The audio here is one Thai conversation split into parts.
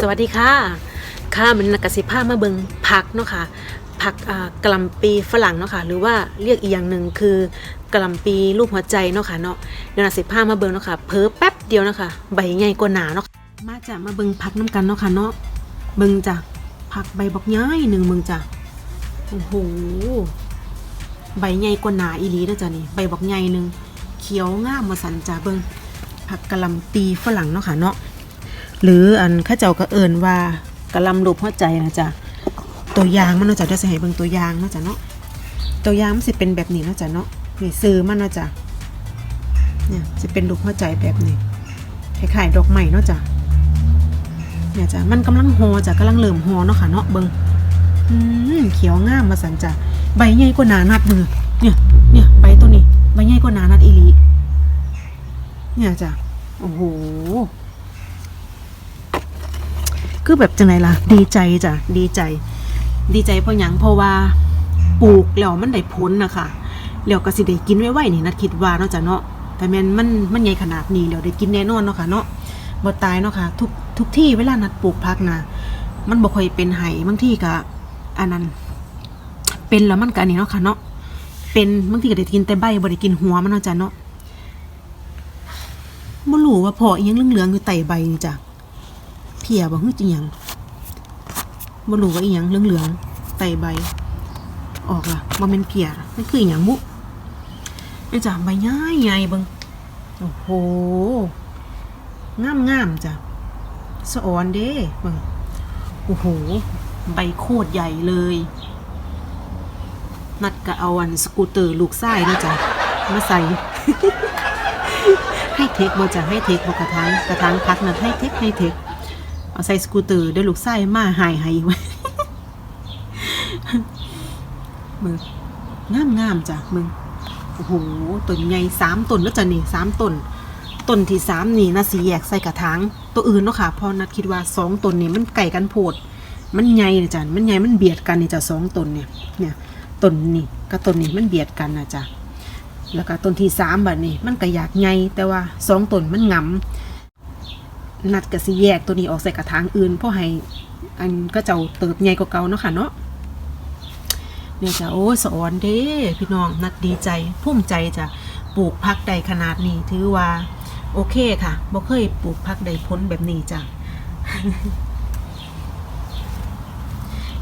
สวัสดีค่ะ ค่ะมันนักสิภามาเบิงผักเนาะค่ะ ผักกะหล่ำปีฝรั่งเนาะค่ะ หรือว่าเรียกอีกอย่างหนึ่งคือกะหล่ำปีรูปหัวใจเนาะค่ะเนาะเดี๋ยวนักสิภามาเบิงเนาะค่ะ เพิ่แป๊บเดียวเนาะค่ะ ใบใหญ่กว่าหนาเนาะ มาจ้ะมาเบิงผักน้ำกันเนาะค่ะเนาะ เบิงจ้ะผักใบบอกย้ายหนึ่งเบิงจ้ะ โอ้โห ใบใหญ่กว่าหนาอีหลีนะจ๊ะนี่ ใบบอกใหญ่หนึ่งเขียวงามมาสันจ้ะเบิงผักกะหล่ำปีฝรั่งเนาะค่ะเนาะ หรืออันข้าเจ้าก็เอิญว่ากระลำรูปหัวใจนะจ๊ะตัวอยางมันเนาะจ๊ะเดี๋ยวจะให้เบิ่งตัวอยางนาะจ๊ะเนาะตัวอยางมันสิเป็นแบบนี้นาะจ๊ะเนาะนี่ซื้อมันนาะจ๊ะเนี่ยจะเป็นรูปหัวใจแบบนี้คล้ายๆดอกไม้เนาะจ๊ะเนี่ยจ้ะมันกำลังโฮจ้ะกำลังเริ่มโฮเนาะค่ะเนาะเบิ่งอืมเขียวงามมาสันจ้ะใบใหญ่กว่าหนานัดมือเนี่ยเนี่ยใบตัวนี้ใบใหญ่กว่าหนานัดอีลีเนี่ยจ้ะโอ้โห คือแบบจังไงล่ะ ดีใจจ้ะดีใจ ดีใจเพราะหยังเพราะว่าปลูกแล้วมันได้ผลนะคะแล้วก็สิได้กินไว้ๆนี่นัดคิดว่าเนาะจ้ะเนาะแต่แม่นมันมันใหญ่ขนาดนี้แล้วได้กินแน่นอนเนาะค่ะเนาะบ่ตายเนาะค่ะทุกทุกที่เวลานัดปลูกพักนะมันบ่ค่อยเป็นไห้บางที่ก็อันนั้น เป็นแล้วมันก็อันนี้เนาะค่ะเนาะเป็นบางทีก็ได้กินแต่ใบบ่ได้กินหัวมันเนาะจ้ะเนาะบ่รู้ว่าพออีหยังเหลืองๆอยู่ใต้ใบนี่จ้ะ เพียบ่ฮึจริงหยังบ่รู้ว่าอีหยังเหลืองๆไตใบ ออกล่ะบ่แม่นเพียมันคืออีหยังบุนี่จ้ะใบใหญ่ใหญ่เบิ่งโอ้โหงามงามจ้ะสะออนเด้เบิ่งโอ้โห ใบโคตรใหญ่เลย นัดก็เอาอันสกูตเตอร์ลูกไส้นะจ๊ะมาใส่ ให้เทคบ่จ้ะให้เทคบ่กระถางกระถางพักนะให้เทคให้เทค เอาใส่สกูตเตอร์เดี๋ยวลูกไส้มาหายหายไว้มึงงามงามๆจ้ะมึงโอ้โหต้นใหญ่สามต้นแล้วจ้ะนี่สามต้นต้นที่สามนี่นะสีแยกใส่กระถางตัวอื่นเนาะค่ะพอนัดคิดว่าสองต้นนี่มันไก่กันโพด มันใหญ่นะจ้ะมันใหญ่มันเบียดกันนี่จ้ะสองต้นเนี่ยเนี่ยต้นนี่กับต้นนี่มันเบียดกันนะจ้ะแล้วก็ต้นที่สามแบบนี้มันก็อยากใหญ่แต่ว่าสองต้นมันงำ นัดกับสิแยกตัวนี้ออกใส่กระถางอื่นเพราะให้อันก็เจ้าเติบใหญ่กว่าเก่าเนาะค่ะเนาะเนี่ยจ้ะโอ้ยสอนเด้พี่น้องนัดดีใจภูมิใจจ้ะปลูกพักใดขนาดนี้ถือว่าโอเคค่ะบ่เคยปลูกพักใดพ้นแบบนี้จ้ะ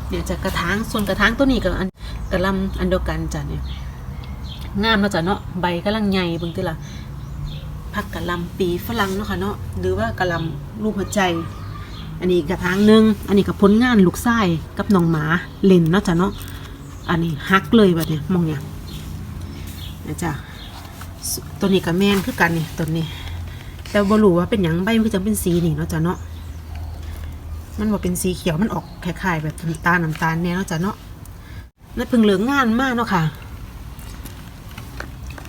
เดี๋ยวจะกระถางส่วนกระถางตัวนี้กับอันกระลำอันเดียวกันจ้ะเนี่ยงามเนาะจ้ะเนาะใบกำลังใหญ่บิ่งติล่ะ ผักกะหล่ำปีฝรั่งเนาะค่ะเนาะหรือว่ากะหล่ำรูปหัวใจ อันนี้กระถางหนึ่งอันนี้กับผลงานลูกไส้กับน้องหมาเล่นเนาะจ้ะเนาะอันนี้ฮักเลยแบบเนี้ยมองเนี่ยนะจ๊ะตัวนี้กับแมนคือกันนี่ตัวนี้ แต่บรูว่าเป็นหยังใบมันจังเป็นสีนี่เนาะจ้ะเนาะมันบ่เป็นสีเขียวมันออกคล้ายๆแบบน้ำตาลน้ำตาลเนี่ยเนาะจ้ะเนาะนั่นเพิ่งเหลืองงานมากเนาะค่ะ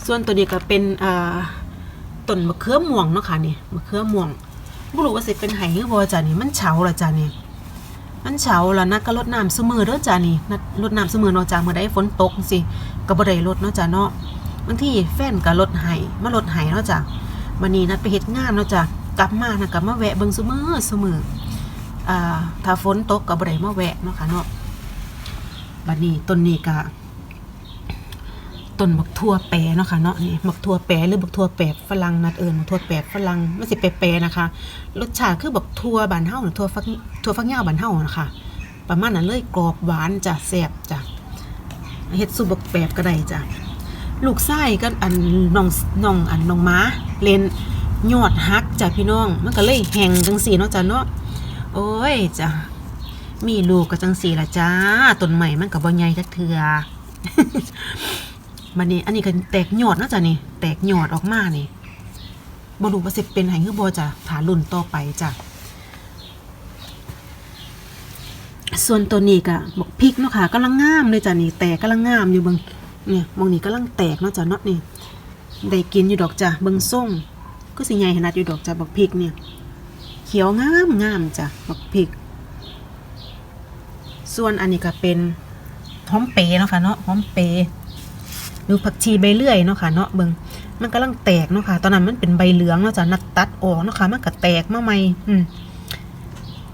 ส่วนตัวนี้ก็เป็นอ่า ต้นมะเขือม่วงเนาะค่ะนี่มะเขือม่วงบ่รู้ว่าสิเป็นไห้หรือบ่จ้ะนี่มันเฉาละจ้ะนี่มันเฉาล้วนะก็รดน้ำซุมือเด้อจ้ะนี่นัดรดน้ำซุมือเนาะจ้ะมื้อใดฝนตกจังซี่ก็บ่ได้รดเนาะจ้ะเนาะบางทีแฟนก็รดให้มารดให้เนาะจ้ะวันนี้นัดไปเฮ็ดงานเนาะจ้ะกลับมานะก็มาแวะเบิ่งซุมือซุมืออ่าถ้าฝนตกก็บ่ได้มาแวะเนาะค่ะเนาะบัดนี้ต้นนี้ก็ ต้นบักทั่วแปรเนาะค่ะเนาะนี่บักทั่วแปรหรือบักทั่วแปรฝรั่งนัดเอิญบักทั่วแปรฝรั่งมันสิแปรๆนะคะ รสชาติคือบักทั่วบานเฮาหรือทั่วฟักทั่วฟักยาวบานเฮานะคะประมาณนั้นเลยกรอบหวานจ้ะแซ่บจ้ะเฮ็ดซุปบักแปบก็ได้จ้ะลูกไส้ก็อันน้องน้องอันน้องม้าเลนยอดฮักจ้ะพี่น้อง มันก็เลยแห้งจังสีเนาะจ้ะเนาะโอ้ยจ้ะมีลูกก็จังสีละจ้าต้นใหม่มันก็บ่ใหญ่จักเทือ มันนี่อันนี้ก็แตกยอดเนาะจ้ะนี่ แตกยอดออกมานี่บ่รู้ว่าสิเป็นไห้คือบ่จ้ะถารุ่นต่อไปจ้ะส่วนตัวนี้ก็บอกพริกเนาะค่ะกำลังงามเลยจ้ะนี่แตกกำลังงามอยู่เบิ่งเนี่ยมองนี่กำลังแตกเนาะจ้ะเนาะนี่ได้กินอยู่ดอกจ้ะเบิ่งส้มก็สิใหญ่ขนาดอยู่ดอกจ้ะบักพริกเนี่ย เขียวงามงามจ้ะบักพริก ส่วนอันนี้ก็เป็นหอมเปย์เนาะค่ะเนาะหอมเป รย์หรือผักชีใบเลื่อยเนาะค่ะเนาะเบิงมันกำลังแตกเนาะค่ะ ตอนนั้นมันเป็นใบเหลืองเนาะจ้ะนัดตัดออกเนาะค่ะมันก็แตกมาใหม่อืม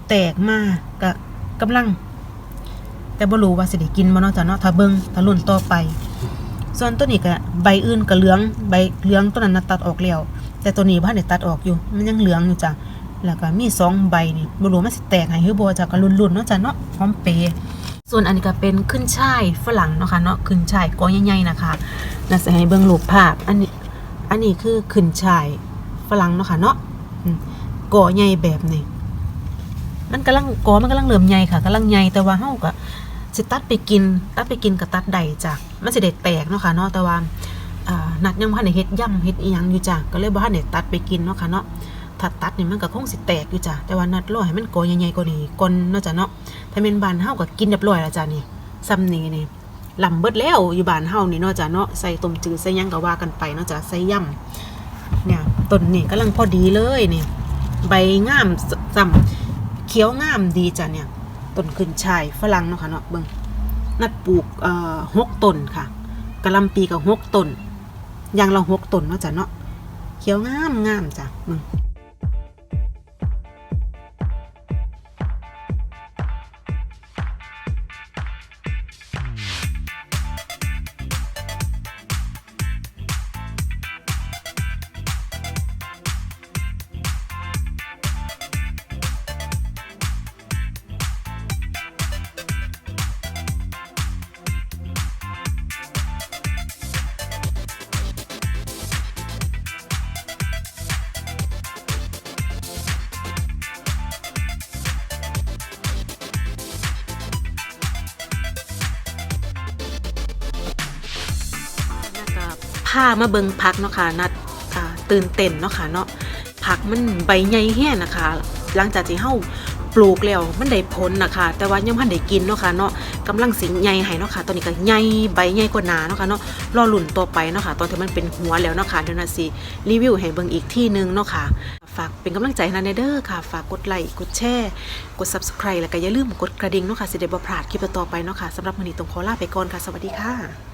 แตกมาก็กำลัง แต่บ่รู้ว่าสิได้กินบ่เนาะจ้ะเนาะถ้าเบิงถ้ารุ่นต่อไป ส่วนตัวนี้ก็ใบอื่นก็เหลืองใบเหลืองตัวนั้นน่ะตัดออกแล้วแต่ตัวนี้บ่ทันได้ตัดออกอยู่ มันยังเหลืองอยู่จ้ะแล้วก็มีสองใบนี่บ่รู้มันสิแตกให้หรือบ่จ้ะก็รุ่นๆเนาะจ้ะเนาะหอมเปย์ ส่วนอันนี้ก็เป็นขึ้นช่ายฝรั่งเนาะค่ะเนาะขึ้นช่ายก้อนใหญ่ๆนะคะน่าสิให้เบิ่งรูปภาพ อันนี้ อันนี้คือขึ้นช่ายฝรั่งเนาะค่ะเนาะอืมกอใหญ่แบบนี้มันกำลังก้อมันกำลังเริ่มใหญ่ค่ะกำลังใหญ่แต่ว่าเฮาก็สิตัดไปกิน ตัดไปกินกับตัดได้จ้ะมันสิได้แตกเนาะค่ะเนาะแต่ว่านัดยังบ่ทันได้เฮ็ดย่ำเฮ็ดอีหยังอยู่จ้ะก็เลยบ่ทันได้ตัดไปกินเนาะค่ะเนาะ ถ้าตัดนี่มันก็คงสิแตกอยู่จ้ะ แต่ว่านัดรอให้มันกอใหญ่ๆกว่านี้ก่อนเนาะจ้ะเนาะ ถ้าแม่นบานเฮาก็กินเรียบร้อยแล้วจ้ะนี่ซ้ำนี้นี่ลำเบิดแล้วอยู่บานเฮานี่เนาะจ้ะเนาะ ใส่ต้มจืดใส่หยังก็ว่ากันไปเนาะจ้ะ ใส่ย่ำเนี่ยต้นนี่กำลังพอดีเลยนี่ใบงามซ้ำเขียวงามดีจ้ะเนี่ย ต้นขึ้นชายฝรั่งเนาะค่ะเนาะเบิ่งนัดปลูกเอ่อหกต้นค่ะกระลำปีกับหกต้นยางละหกต้นเนาะจ้ะเนาะเขียวงามงามจ้ะเบิ่ง ก็พามาเบิงพักเนาะค่ะนัดตื่นเต้นเนาะค่ะเนาะผักมันใบใหญ่แห้นะคะ หลังจากที่เฮาปลูกแล้วมันได้ผลนะคะ แต่ว่ายังพันได้กินเนาะค่ะเนาะกำลังสิงใหญ่ให้เนาะค่ะตอนนี้ก็ใหญ่ใบใหญ่กว่านาเนาะค่ะเนาะรอหลุ่นต่อไปเนาะค่ะตอนที่มันเป็นหัวแล้วเนาะค่ะเดี๋ยวนะสิรีวิวให้เบิ่งอีกที่หนึงเนาะค่ะฝากเป็นกำลังใจให้นะเด้อค่ะ ฝากกดไลค์กดแชร์กด Subscribe แล้วก็อย่าลืมกดกระดิ่งเนาะค่ะสิได้บ่พลาดคลิปต่อไปเนาะค่ะสำหรับมื้อนี้ต้องขอลาไปก่อนค่ะ สวัสดีค่ะ